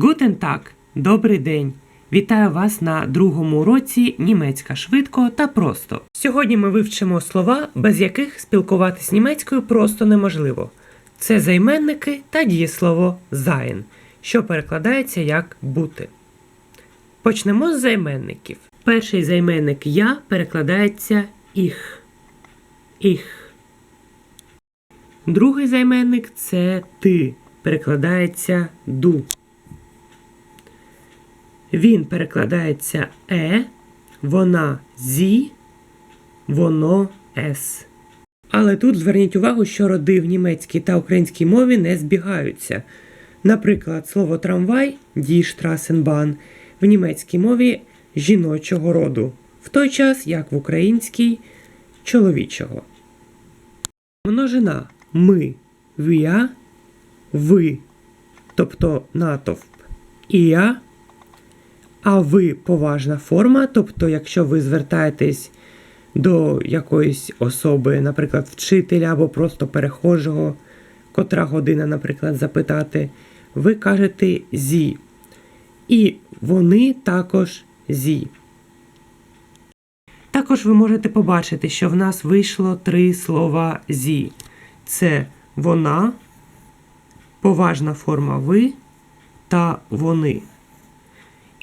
Гутен так, добрий день. Вітаю вас на другому уроці німецька швидко та просто. Сьогодні ми вивчимо слова, без яких спілкуватись німецькою просто неможливо. Це займенники та дієслово sein, що перекладається як бути. Почнемо з займенників. Перший займенник я перекладається ich. Ich. Другий займенник це ти. Перекладається ду. Він перекладається е, вона зі, воно ес. Але тут зверніть увагу, що роди в німецькій та українській мові не збігаються. Наприклад, слово трамвай Straßenbahn в німецькій мові жіночого роду, в той час як в українській чоловічого. Множина ми, wir, ви, тобто натовп, і я, а ви поважна форма, тобто, якщо ви звертаєтесь до якоїсь особи, наприклад, вчителя або просто перехожого, котра година, наприклад, запитати, ви кажете зі. І вони також зі. Також ви можете побачити, що в нас вийшло три слова зі. Це вона, поважна форма ви та вони.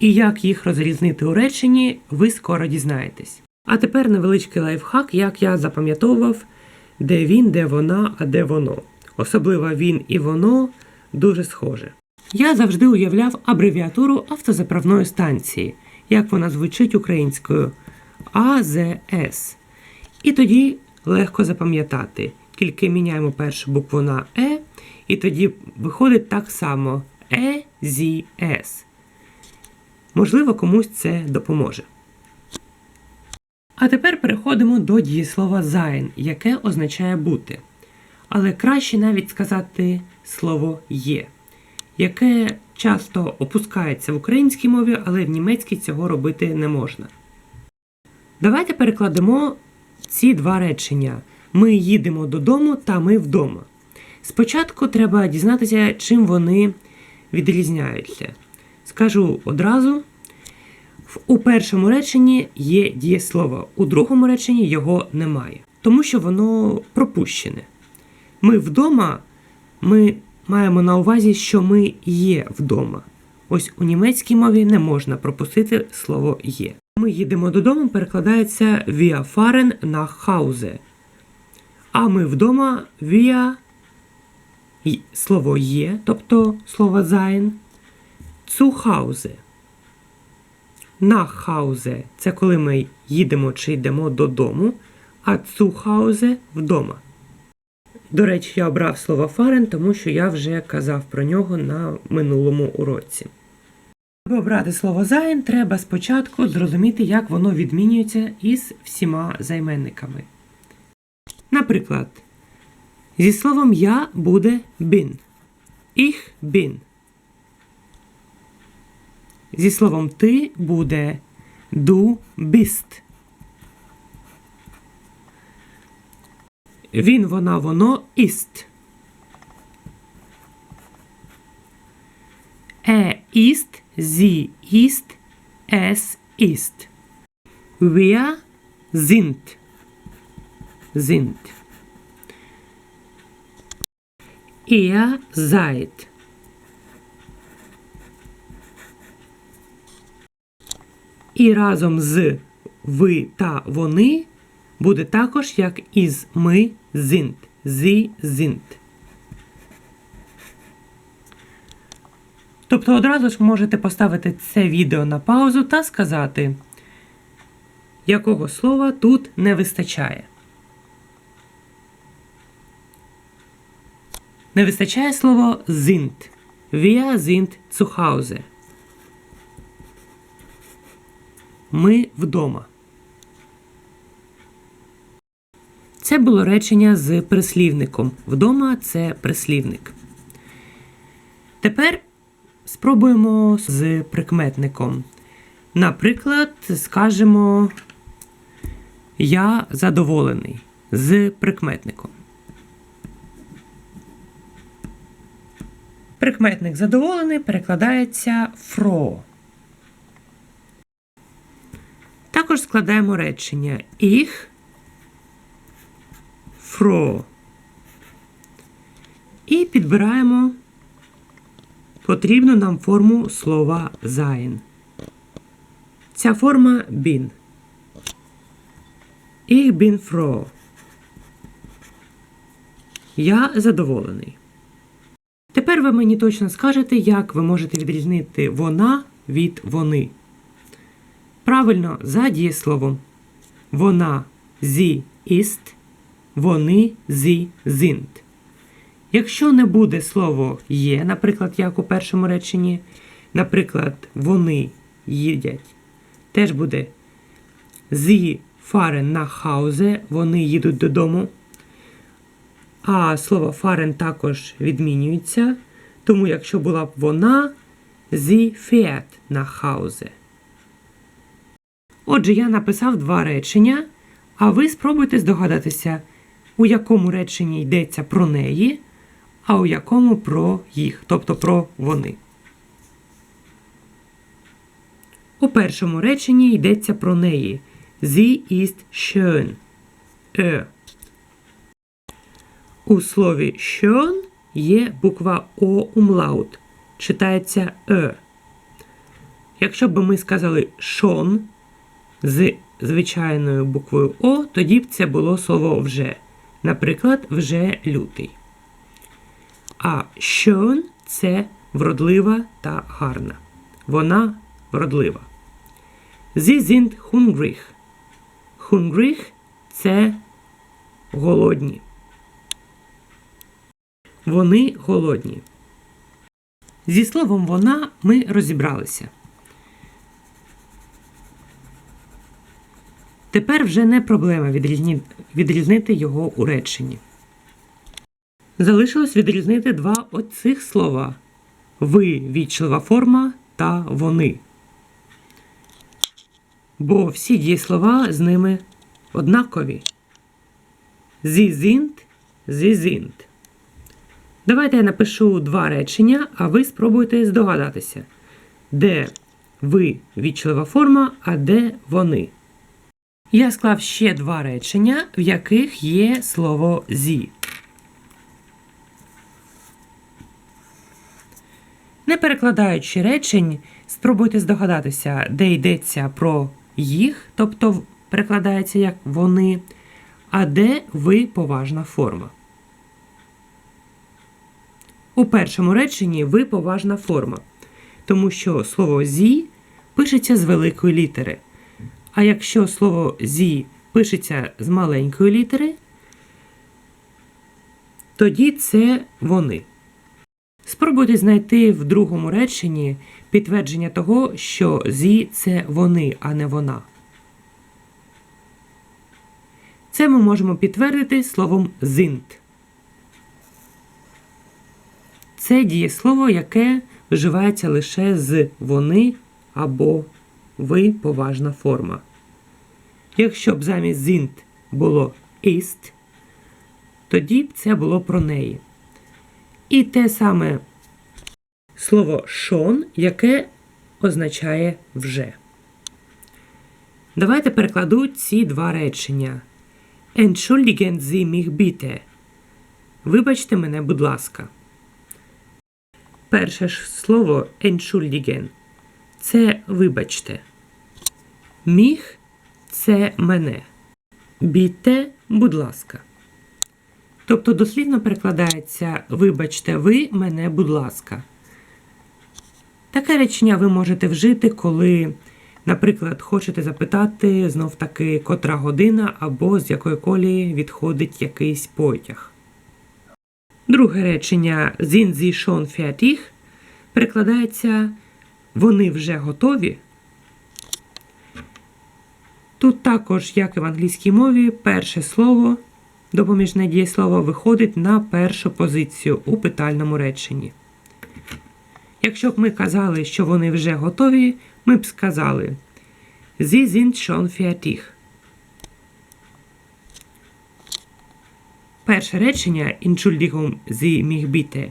І як їх розрізнити у реченні, ви скоро дізнаєтесь. А тепер невеличкий лайфхак, як я запам'ятовував, де він, де вона, а де воно. Особливо він і воно дуже схоже. Я завжди уявляв абревіатуру автозаправної станції, як вона звучить українською АЗС. І тоді легко запам'ятати. Тільки міняємо першу букву на Е, і тоді виходить так само Е зі С. Можливо, комусь це допоможе. А тепер переходимо до дієслова sein, яке означає бути. Але краще навіть сказати слово є, яке часто опускається в українській мові, але в німецькій цього робити не можна. Давайте перекладемо ці два речення: ми їдемо додому та ми вдома. Спочатку треба дізнатися, чим вони відрізняються. Скажу одразу. У першому реченні є дієслово, у другому реченні його немає, тому що воно пропущене. Ми вдома, ми маємо на увазі, що ми є вдома. Ось у німецькій мові не можна пропустити слово є. Ми їдемо додому, перекладається wir fahren nach Hause. А ми вдома wir слово є, тобто слово sein, zu Hause. Nach Hause – це коли ми їдемо чи йдемо додому, а Hause – вдома. До речі, я обрав слово фарен, тому що я вже казав про нього на минулому уроці. Щоб обрати слово sein, треба спочатку зрозуміти, як воно відмінюється із всіма займенниками. Наприклад, зі словом я буде bin. Ich bin. Зі словом ти буде du bist. Він, вона, воно ist. Er ist, sie ist, es ist. Wir sind. Sind. Ihr seid. І разом з ви та вони буде також як із ми sind. Sie sind. Тобто одразу ж можете поставити це відео на паузу та сказати, якого слова тут не вистачає. Не вистачає слово sind. Wir sind zu Hause. Ми вдома. Це було речення з прислівником. Вдома це прислівник. Тепер спробуємо з прикметником. Наприклад, скажемо Я задоволений з прикметником. Прикметник задоволений перекладається фро. Також складаємо речення Ich froh. І підбираємо потрібну нам форму слова sein. Ця форма bin. Ich bin froh. Я задоволений. Тепер ви мені точно скажете, як ви можете відрізнити вона від вони. Правильно, за дієсловом. Вона sie ist, вони sie sind. Якщо не буде слово є, наприклад, як у першому реченні, наприклад, вони їдять, теж буде sie fahren nach Hause, вони їдуть додому. А слово fahren також відмінюється, тому якщо була б вона, sie fährt nach Hause. Отже, я написав два речення, а ви спробуйте здогадатися, у якому реченні йдеться про неї, а у якому про їх, тобто про вони. У першому реченні йдеться про неї. Sie ist schön. Е. У слові schön є буква О умлаут. Читається Е. Якщо б ми сказали schon з звичайною буквою О, тоді б це було слово вже. Наприклад, вже лютий. А schön – це вродлива та гарна. Вона вродлива. Sie sind hungrig. Hungrig – це голодні. Вони голодні. Зі словом вона ми розібралися. Тепер вже не проблема відрізнити його у реченні. Залишилось відрізнити два оцих слова ви вічлива форма та вони. Бо всі дієслова з ними однакові. Sie sind. Давайте я напишу два речення, а ви спробуйте здогадатися, де ви вічлива форма, а де вони. Я склав ще два речення, в яких є слово зі. Не перекладаючи речень, спробуйте здогадатися, де йдеться про їх, тобто перекладається як вони, а де ви поважна форма. У першому реченні ви поважна форма, тому що слово зі пишеться з великої літери. А якщо слово зі пишеться з маленької літери, тоді це вони. Спробуйте знайти в другому реченні підтвердження того, що зі це вони, а не вона. Це ми можемо підтвердити словом зинт. Це дієслово, яке вживається лише з вони або ви поважна форма. Якщо б замість зинт було іст, тоді б це було про неї. І те саме слово шон, яке означає вже. Давайте перекладу ці два речення. Entschuldigen Sie mich bitte. Вибачте мене, будь ласка. Перше ж слово entschuldigen – це вибачте. Міг це мене. Біте, будь ласка. Тобто дослівно перекладається Вибачте ви мене, будь ласка. Таке речення ви можете вжити, коли, наприклад, хочете запитати знов таки котра година або з якої колії відходить якийсь потяг. Друге речення «Sind Sie schon fertig» перекладається Вони вже готові. Тут також, як і в англійській мові, перше слово, допоміжне дієслово, виходить на першу позицію у питальному реченні. Якщо б ми казали, що вони вже готові, ми б сказали Sie sind schon fertig. Перше речення Entschuldigung, Sie mich bitte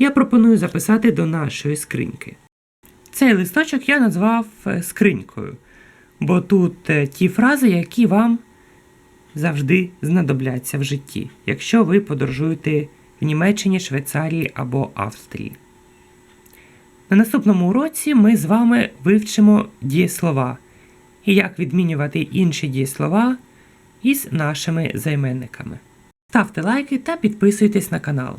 я пропоную записати до нашої скриньки. Цей листочок я назвав е, скринькою, бо тут е, ті фрази, які вам завжди знадобляться в житті, якщо ви подорожуєте в Німеччині, Швейцарії або Австрії. На наступному уроці ми з вами вивчимо дієслова і як відмінювати інші дієслова із нашими займенниками. Ставте лайки та підписуйтесь на канал.